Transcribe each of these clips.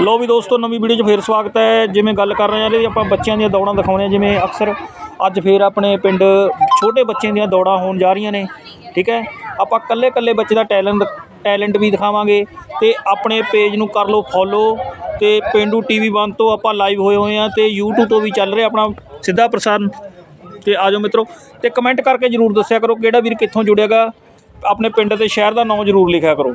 ਲੋ ਵੀ ਦੋਸਤੋ, ਨਵੀਂ ਵੀਡੀਓ 'ਚ ਫੇਰ ਸਵਾਗਤ ਹੈ। ਜਿਵੇਂ ਗੱਲ ਕਰ ਰਹੇ ਹਾਂ ਜੀ ਆਪਾਂ ਬੱਚਿਆਂ ਦੀਆਂ ਦੌੜਾਂ ਦਿਖਾਉਂਦੇ ਹਾਂ, ਜਿਵੇਂ ਅਕਸਰ ਅੱਜ ਫੇਰ ਆਪਣੇ ਪਿੰਡ ਛੋਟੇ ਬੱਚਿਆਂ ਦੀਆਂ ਦੌੜਾਂ ਹੋਣ ਜਾ ਰਹੀਆਂ ਨੇ, ਠੀਕ ਹੈ? ਆਪਾਂ ਕੱਲੇ ਕੱਲੇ ਬੱਚੇ ਦਾ ਟੈਲੈਂਟ ਟੈਲੈਂਟ ਵੀ ਦਿਖਾਵਾਂਗੇ ਤੇ ਆਪਣੇ ਪੇਜ ਨੂੰ ਕਰ ਲਓ ਫੋਲੋ ਤੇ ਪਿੰਡੂ ਟੀਵੀ 1 ਤੋਂ ਆਪਾਂ ਲਾਈਵ ਹੋਏ ਹੋਏ ਆ ਤੇ YouTube ਤੋਂ ਵੀ ਚੱਲ ਰਿਹਾ ਆਪਣਾ ਸਿੱਧਾ ਪ੍ਰਸਾਰਣ ਤੇ ਆਜੋ ਮਿੱਤਰੋ, ਤੇ ਕਮੈਂਟ ਕਰਕੇ ਜਰੂਰ ਦੱਸਿਆ ਕਰੋ ਕਿਹੜਾ ਵੀਰ ਕਿੱਥੋਂ ਜੁੜਿਆਗਾ ਆਪਣੇ ਪਿੰਡ ਤੇ ਸ਼ਹਿਰ ਦਾ ਨਾਮ ਜਰੂਰ ਲਿਖਿਆ ਕਰੋ।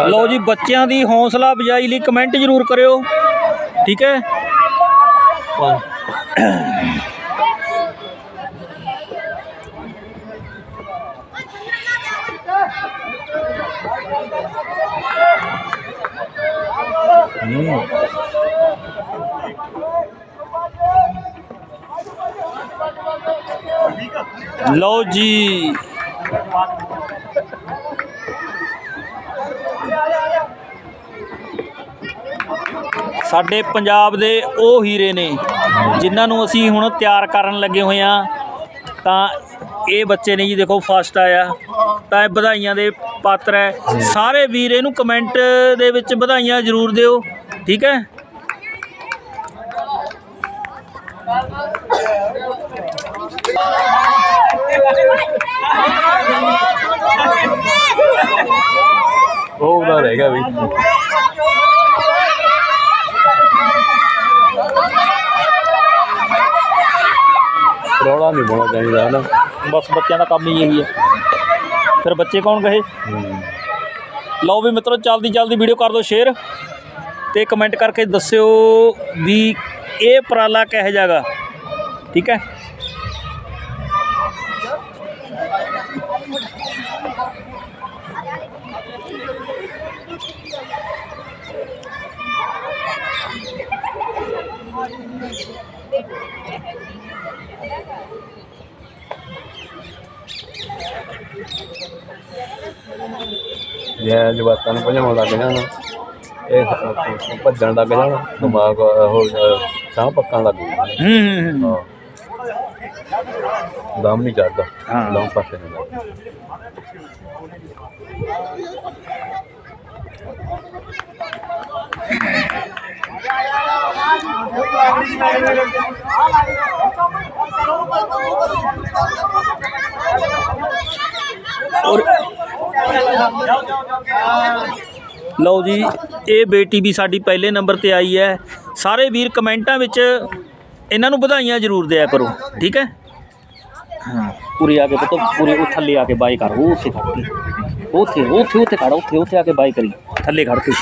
ਲਓ ਜੀ ਬੱਚਿਆਂ ਦੀ ਹੌਸਲਾ ਅਫਜ਼ਾਈ ਲਈ ਕਮੈਂਟ ਜਰੂਰ ਕਰਿਓ। ਠੀਕ ਹੈ? ਲਓ ਜੀ। ਸਾਡੇ ਪੰਜਾਬ ਦੇ ਉਹ ਹੀਰੇ ਨੇ, ਜਿਨ੍ਹਾਂ ਨੂੰ ਅਸੀਂ ਹੁਣ ਤਿਆਰ ਕਰਨ ਲੱਗੇ ਹੋਏ ਆ ਤਾਂ ਇਹ ਬੱਚੇ ਨੇ ਜੀ, ਦੇਖੋ ਫਸਟ ਆਇਆ। ਤਾਂ ਇਹ ਵਧਾਈਆਂ ਦੇ ਪਾਤਰ ਹੈ। ਸਾਰੇ ਵੀਰ ਇਹਨੂੰ ਕਮੈਂਟ ਦੇ ਵਿੱਚ ਵਧਾਈਆਂ ਜ਼ਰੂਰ ਦਿਓ। ਠੀਕ ਹੈ? ਗਿਆ ਵੀ। ਰੌਲਾ ਨਹੀਂ ਪਾਉਣਾ ਚਾਹੀਦਾ ਨਾ ਬਸ ਬੱਚਿਆਂ ਦਾ ਕੰਮ ਹੀ ਇਹੀ ਹੈ। ਫਿਰ ਬੱਚੇ ਕੌਣ ਕਹੇ? ਲਓ ਵੀ ਮਿੱਤਰੋ ਜਲਦੀ ਜਲਦੀ ਵੀਡੀਓ ਕਰ ਦਿਓ ਸ਼ੇਅਰ ਤੇ ਕਮੈਂਟ ਕਰਕੇ ਦੱਸਿਓ ਵੀ ਇਹ ਉਪਰਾਲਾ ਕਿਹੋ ਜਿਹਾ ਗਾ ਠੀਕ ਹੈ? ਜੇ ਜਵਾਕਾਂ ਨੂੰ ਭਜਾਉਣ ਲੱਗ ਜਾਣ ਇਹ ਭੱਜਣ ਲੱਗ ਜਾਣ ਦਿਮਾਗ ਉਹ ਸਾਹ ਪੱਕਣ ਲੱਗ ਜਾਂਦਾ ਹੂੰ ਹੂੰ ਹੂੰ ਹਾਂ। ਦਮ ਨਹੀਂ ਚੜਦਾ ਹਾਂ। ਦਮ ਪਾਸੇ ਨਹੀਂ ਲੱਗਦਾ ਔਰ ਲਓ ਜੀ, ਇਹ ਬੇਟੀ ਵੀ ਸਾਡੀ ਪਹਿਲੇ ਨੰਬਰ ਤੇ ਆਈ ਹੈ। ਸਾਰੇ ਵੀਰ ਕਮੈਂਟਾਂ ਵਿੱਚ ਇਹਨਾਂ ਨੂੰ ਵਧਾਈਆਂ ਜ਼ਰੂਰ ਦਿਆ ਕਰੋ, ਠੀਕ ਹੈ? ਹਾਂ। ਪੂਰੀ ਆ ਕੇ ਪਤਾ ਪੂਰੇ ਉਹ ਥੱਲੇ ਆ ਕੇ ਬਾਈ ਕਰ ਉਹ ਉੱਥੇ ਖੜ ਕੇ ਉੱਥੇ ਉੱਥੇ ਉੱਥੇ ਖੜ ਉੱਥੇ ਉੱਥੇ ਆ ਕੇ ਬਾਈ ਕਰੀ। ਥੱਲੇ ਖੜ ਕੇ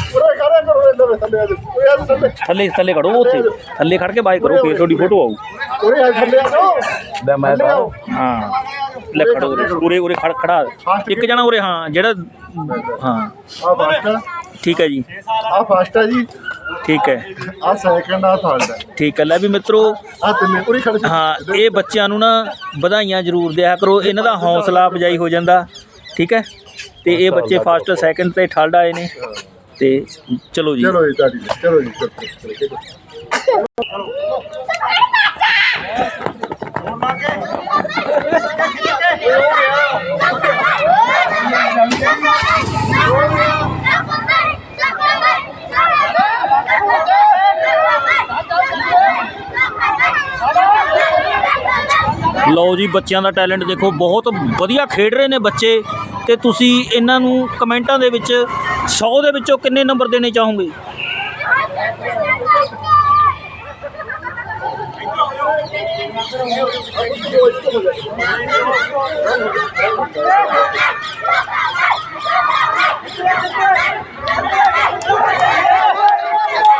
ਥੱਲੇ ਥੱਲੇ ਖੜੋ ਉੱਥੇ। ਥੱਲੇ ਖੜ ਕੇ ਬਾਈ ਕਰੋ ਫੇਰ ਤੁਹਾਡੀ ਫੋਟੋ ਆਊ। ਲੈ ਮੈਂ ਤਾਂ ਹਾਂ। ਲੈ ਖੜੋ ਉਰੇ, ਉਰੇ ਉਰੇ ਖੜ ਖੜਾ। ਇੱਕ ਜਣਾ ਉਰੇ ਹਾਂ ਜਿਹੜਾ ਹਾਂ। ਆ ਫਸਟ ਠੀਕ ਹੈ ਜੀ। ਆ ਫਸਟ ਹੈ ਜੀ। ਠੀਕ ਹੈ। ਆ ਸੈਕੰਡ ਆ ਥਰਡ ਹੈ ਠੀਕ ਹੈ। ਲੈ ਵੀ ਮਿੱਤਰੋ ਆ ਤਿੰਨੇ ਪੂਰੀ ਖੜੇ ਹਾਂ ਇਹ ਬੱਚਿਆਂ ਨੂੰ ਨਾ ਵਧਾਈਆਂ ਜ਼ਰੂਰ ਦਿਆ ਕਰੋ। ਇਹਨਾਂ ਦਾ ਹੌਸਲਾ ਅਫਜਾਈ ਹੋ ਜਾਂਦਾ। ਠੀਕ ਹੈ। ਤੇ ਇਹ ਬੱਚੇ ਫਸਟ ਸੈਕੰਡ ਤੇ ਥਰਡ ਆਏ ਨੇ। ਤੇ ਚਲੋ ਜੀ। ਚਲੋ ਜੀ ਤੁਹਾਡੀ ਚਲੋ ਜੀ ਚਲੋ, ਲਓ ਜੀ, ਬੱਚਿਆਂ ਦਾ ਟੈਲੈਂਟ ਦੇਖੋ, ਬਹੁਤ ਵਧੀਆ ਖੇਡ ਰਹੇ ਨੇ ਬੱਚੇ। ਤੇ ਤੁਸੀਂ ਇਹਨਾਂ ਨੂੰ ਕਮੈਂਟਾਂ ਦੇ ਵਿੱਚ 100 ਦੇ ਵਿੱਚੋਂ ਕਿੰਨੇ ਨੰਬਰ ਦੇਣੇ ਚਾਹੋਗੇ?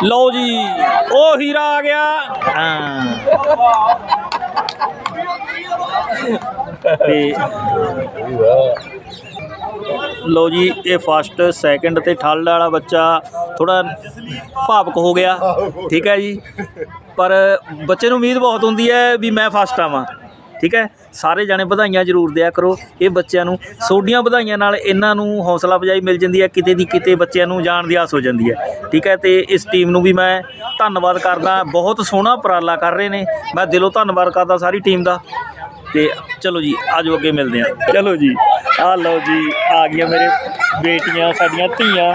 ਲਓ ਜੀ, ਉਹ ਹੀਰਾ ਆ ਗਿਆ। ਹਾਂ। ਤੇ ਲਓ ਜੀ, ਇਹ ਫਸਟ ਸੈਕਿੰਡ ਤੇ ਥਰਡ ਵਾਲਾ ਬੱਚਾ ਥੋੜਾ ਭਾਵਕ ਹੋ ਗਿਆ, ਠੀਕ ਹੈ ਜੀ। ਪਰ ਬੱਚੇ ਨੂੰ ਉਮੀਦ ਬਹੁਤ ਹੁੰਦੀ ਹੈ ਵੀ ਮੈਂ ਫਸਟ ਆਵਾਂ, ਠੀਕ ਹੈ। ਸਾਰੇ ਜਾਣੇ ਵਧਾਈਆਂ ਜ਼ਰੂਰ ਦਿਆ ਕਰੋ ਇਹ ਬੱਚਿਆਂ ਨੂੰ। ਸੋਡੀਆਂ ਵਧਾਈਆਂ ਨਾਲ ਇਹਨਾਂ ਨੂੰ ਹੌਸਲਾ ਅਫਜ਼ਾਈ ਮਿਲ ਜਾਂਦੀ ਹੈ, ਕਿਤੇ ਦੀ ਕਿਤੇ ਬੱਚਿਆਂ ਨੂੰ ਜਾਣ ਦੀ ਆਸ ਹੋ ਜਾਂਦੀ ਹੈ, ਠੀਕ ਹੈ। ਤੇ ਇਸ ਟੀਮ ਨੂੰ ਵੀ ਮੈਂ ਧੰਨਵਾਦ ਕਰਦਾ। ਬਹੁਤ ਸੋਹਣਾ ਉਪਰਾਲਾ ਕਰ ਰਹੇ ਨੇ। ਮੈਂ ਦਿਲੋਂ ਧੰਨਵਾਦ ਕਰਦਾ ਸਾਰੀ ਟੀਮ ਦਾ। ਤੇ ਚਲੋ ਜੀ, ਆਜੋ ਅੱਗੇ ਮਿਲਦੇ ਆ ਚਲੋ ਜੀ, ਆ ਲਓ ਜੀ, ਆ ਗਈਆਂ ਮੇਰੇ ਬੇਟੀਆਂ, ਸਾਡੀਆਂ ਧੀਆਂ।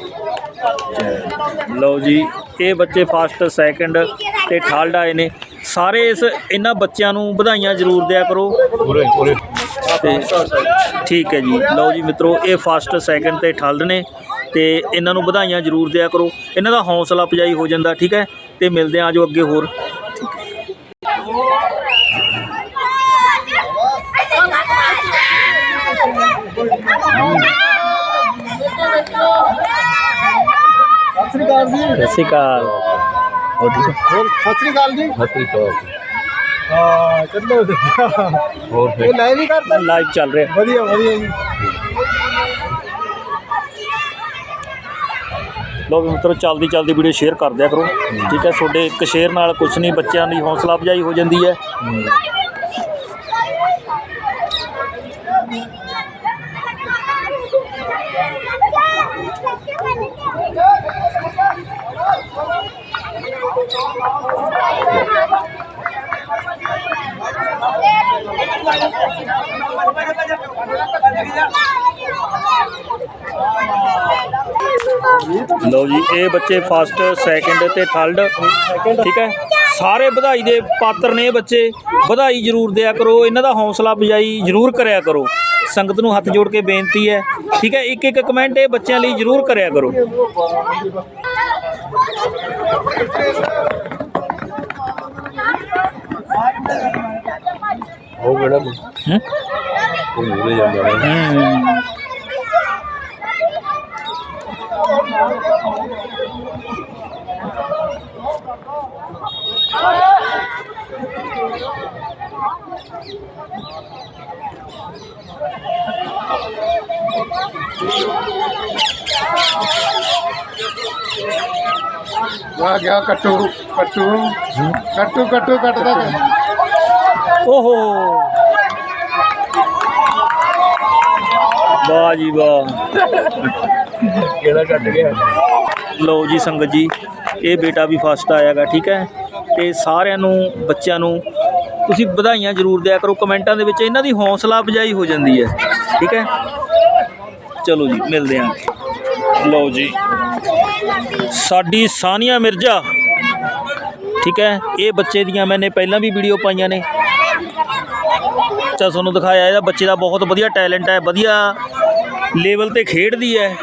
ਲਓ ਜੀ ਇਹ ਬੱਚੇ ਫਸਟ ਸੈਕੰਡ ਤੇ ਥਰਡ ਆਏ ਨੇ। ਸਾਰੇ ਇਸ ਇਹਨਾਂ ਬੱਚਿਆਂ ਨੂੰ ਵਧਾਈਆਂ ਜ਼ਰੂਰ ਦਿਆ ਕਰੋ। ਤੇ ਠੀਕ ਹੈ ਜੀ। ਲਓ ਜੀ ਮਿੱਤਰੋ ਇਹ ਫਸਟ ਸੈਕੰਡ ਤੇ ਥਰਡ ਨੇ ਤੇ ਇਹਨਾਂ ਨੂੰ ਵਧਾਈਆਂ ਜ਼ਰੂਰ ਦਿਆ ਕਰੋ। ਇਹਨਾਂ ਦਾ ਹੌਸਲਾ ਅਫਜ਼ਾਈ ਹੋ ਜਾਂਦਾ ਠੀਕ ਹੈ? ਤੇ ਮਿਲਦੇ ਆਂ ਜੋ ਅੱਗੇ ਹੋਰ। ਸ੍ਰੀ ਅਕਾਲ ਜੀ। ਸਤਿ ਸ਼੍ਰੀ ਅਕਾਲ ਹੋਰ ਠੀਕ ਹੈ? ਹੋਰ ਸਤਿ ਸ੍ਰੀ ਅਕਾਲ ਜੀ। ਹੱਥੀ ਤੋਂ ਹਾਂ? ਚੱਲੋ। ਹੋਰ ਇਹ ਫਿਰ ਲਾਈਵ ਹੀ ਕਰਦਾ ਲਾਈਵ ਚੱਲ ਰਿਹਾ। ਵਧੀਆ ਵਧੀਆ ਜੀ। ਲੋ ਵੀ ਮਿੱਤਰੋ ਚੱਲਦੀ ਚੱਲਦੀ ਵੀਡੀਓ ਸ਼ੇਅਰ ਕਰ ਦਿਆ ਕਰੋ। ਠੀਕ ਹੈ ਤੁਹਾਡੇ ਇੱਕ ਸ਼ੇਅਰ ਨਾਲ ਕੁਝ ਨਹੀਂ ਬੱਚਿਆਂ ਦੀ ਹੌਸਲਾ ਅਫਜ਼ਾਈ ਹੋ ਜਾਂਦੀ ਹੈ। ਲਓ ਜੀ ਇਹ ਬੱਚੇ ਫਸਟ ਸੈਕੰਡ ਤੇ ਥਰਡ ਠੀਕ ਹੈ? ਸਾਰੇ ਵਧਾਈ ਦੇ ਪਾਤਰ ਨੇ ਇਹ ਬੱਚੇ। ਵਧਾਈ ਜ਼ਰੂਰ ਦਿਆ ਕਰੋ ਇਹਨਾਂ ਦਾ ਹੌਸਲਾ ਅਫਜ਼ਾਈ ਜ਼ਰੂਰ ਕਰਿਆ ਕਰੋ। ਸੰਗਤ ਨੂੰ ਹੱਥ ਜੋੜ ਕੇ ਬੇਨਤੀ ਹੈ ਠੀਕ ਹੈ? ਇੱਕ ਇੱਕ ਕਮੈਂਟ ਇਹ ਬੱਚਿਆਂ ਲਈ ਜ਼ਰੂਰ ਕਰਿਆ ਕਰੋ। ਉਹ ਕਿਹੜਾ? ਹੂੰ? ਕੋਈ ਮੂਰੇ ਜਾਂਦਾ ਹੈ। ਵਾਹ ਗਿਆ ਕੱਟੂ ਕੱਟੂ ਕੱਟੂ ਕੱਟੂ ਕੱਟਦਾ। ਓਹੋ। ਵਾਹ ਜੀ ਵਾਹ। ਕਿਹੜਾ ਕੱਟ ਗਿਆ? ਲਓ ਜੀ ਸੰਗਤ ਜੀ, ਇਹ ਬੇਟਾ ਵੀ ਫਸਟ ਆਇਆਗਾ ਠੀਕ ਹੈ? ਤੇ ਸਾਰਿਆਂ ਨੂੰ, ਬੱਚਿਆਂ ਨੂੰ ਤੁਸੀਂ ਵਧਾਈਆਂ ਜ਼ਰੂਰ ਦਿਆ ਕਰੋ, ਕਮੈਂਟਾਂ ਦੇ ਵਿੱਚ ਇਹਨਾਂ ਦੀ ਹੌਸਲਾ ਅਫਜ਼ਾਈ ਹੋ ਜਾਂਦੀ ਹੈ, ਠੀਕ ਹੈ? ਚਲੋ ਜੀ, ਮਿਲਦੇ ਆਂ ਲਓ ਜੀ, ਸਾਡੀ ਸਾਨੀਆ ਮਿਰਜ਼ਾ, ਠੀਕ ਹੈ? ਇਹ ਬੱਚੇ ਦੀਆਂ ਮੈਨੇ ਪਹਿਲਾਂ ਵੀ ਵੀਡੀਓ ਪਾਈਆਂ ਨੇ। ਚਾ ਤੁਹਾਨੂੰ ਦਿਖਾਇਆ, ਇਹਦਾ ਬੱਚੇ ਦਾ ਬਹੁਤ ਵਧੀਆ ਟੈਲੈਂਟ ਹੈ, ਵਧੀਆ ਲੈਵਲ ਤੇ ਖੇਡਦੀ ਹੈ।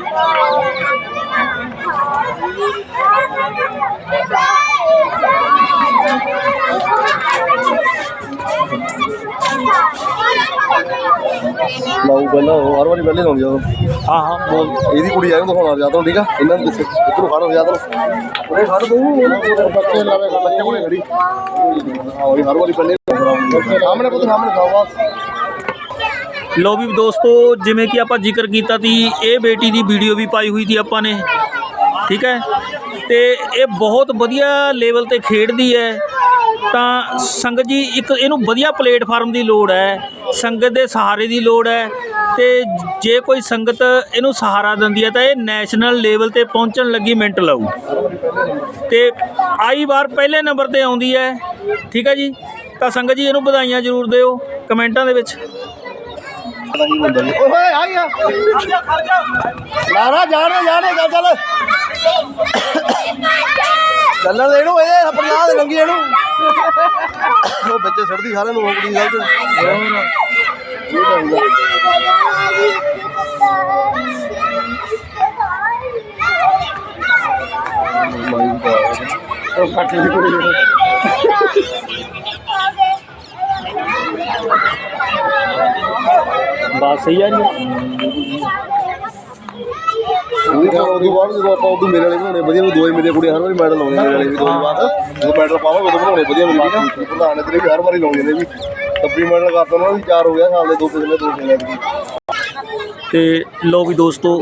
ਲਾਉ ਪਹਿਲਾਂ ਉਹ ਹਰ ਵਾਰੀ ਪਹਿਲੇ ਲਾਉਂਦੀ ਆ ਹਾਂ ਹਾਂ ਬੋਲ। ਇਹਦੀ ਕੁੜੀ ਆਏ ਦਿਖਾਉਣਾ ਜਾ ਤੂੰ ਠੀਕ ਆ। ਇਹਨਾਂ ਨੂੰ ਦੱਸ ਇੱਧਰੋਂ ਖੜ ਹੋ ਜਾ ਤੂੰ ਉਰੇ ਖੜ ਤੂੰ। ਬੱਚੇ ਲਾਵੇਗਾ ਬੱਚੇ ਕੋਲੇ ਖੜੀ। ਹਾਂ ਉਹ ਹਰ ਵਾਰੀ ਪਹਿਲੇ ਸਾਹਮਣੇ ਪੁੱਤ ਸਾਹਮਣੇ ਖਾਓ ਬਸ। ਲੋ ਵੀ ਦੋਸਤੋ ਜਿਵੇਂ ਕਿ ਆਪਾਂ ਜ਼ਿਕਰ ਕੀਤਾ ਸੀ ਇਹ ਬੇਟੀ ਦੀ ਵੀਡੀਓ ਵੀ ਪਾਈ ਹੋਈ ਸੀ ਆਪਾਂ ਨੇ। ਠੀਕ ਹੈ? ਤੇ ਇਹ ਬਹੁਤ ਵਧੀਆ ਲੈਵਲ ਤੇ ਖੇਡਦੀ ਹੈ। ਤਾਂ ਸੰਗਤ ਜੀ ਇੱਕ ਇਹਨੂੰ ਵਧੀਆ ਪਲੇਟਫਾਰਮ ਦੀ ਲੋੜ ਹੈ। ਸੰਗਤ ਦੇ ਸਹਾਰੇ ਦੀ ਲੋੜ ਹੈ ਤੇ ਜੇ ਕੋਈ ਸੰਗਤ ਇਹਨੂੰ ਸਹਾਰਾ ਦਿੰਦੀ ਹੈ ਤਾਂ ਇਹ ਨੈਸ਼ਨਲ ਲੈਵਲ ਤੇ ਪਹੁੰਚਣ ਲੱਗੀ ਮਿੰਟ ਲਾਊ। ਤੇ ਆਈ ਵਾਰ ਪਹਿਲੇ ਨੰਬਰ ਤੇ ਆਉਂਦੀ ਹੈ। ਠੀਕ ਹੈ ਜੀ? ਤਾਂ ਸੰਗਤ ਜੀ ਇਹਨੂੰ ਵਧਾਈਆਂ ਜ਼ਰੂਰ ਦਿਓ ਕਮੈਂਟਾਂ ਦੇ ਵਿੱਚ। ਓਏ ਹੋਏ ਆਈ ਆ। ਲਾਰਾ ਜਾਣੇ ਜਾਣੇ ਚੱਲ ਚੱਲ। ਚੱਲਣ ਦੇ ਇਹਨੂੰ ਇਹ ਪੰਜਾਹ ਦੇ ਲੰਗੀ ਇਹਨੂੰ। ਉਹ ਬੱਚੇ ਸੜਦੀ ਸਾਰਿਆਂ ਨੂੰ ਕੁੜੀ ਗੱਲ ਤੇ। ਉਹ ਕੱਟੇ ਦੀ ਕੁੜੀ ਸਹੀ ਆ ਜੀ। ਉਹਦੀ ਫਿਰ ਉਦੋਂ ਬਾਅਦ ਜਦੋਂ ਆਪਾਂ ਉਦੋਂ ਮੇਰੇ ਵਾਲੇ ਬਣਾਉਣੇ ਵਧੀਆ ਵੀ ਦੋਏ ਮੇਰੇ ਕੁੜੀ ਹਰ ਵਾਰੀ ਮੈਡਲ ਲਾਉਂਦੇ ਮੇਰੇ ਵਾਲੇ ਵੀ ਦੋ ਬਾਅਦ ਜਦੋਂ ਮੈਡਲ ਪਾਵਾਂਗੇ ਉਦੋਂ ਬਣਾਉਣੇ ਵਧੀਆ ਮਿਲ ਠੀਕ ਆ ਪ੍ਰਧਾਨ ਨੇ ਤੇਰੇ ਵੀ ਹਰ ਵਾਰੀ ਲਾਉਂਦੇ ਨੇ ਵੀ। ਕੱਬੀ ਮੈਡਲ ਕਰਤਾ ਉਹਨਾਂ ਵੀ ਚਾਰ ਹੋ ਗਿਆ ਸਾਲ ਦੇ ਦੋ ਪਿਛਲੇ ਦੋ ਪਿਛਲੇ ਐਤਕੀ। ਤੇ ਲੋ ਵੀ ਦੋਸਤੋ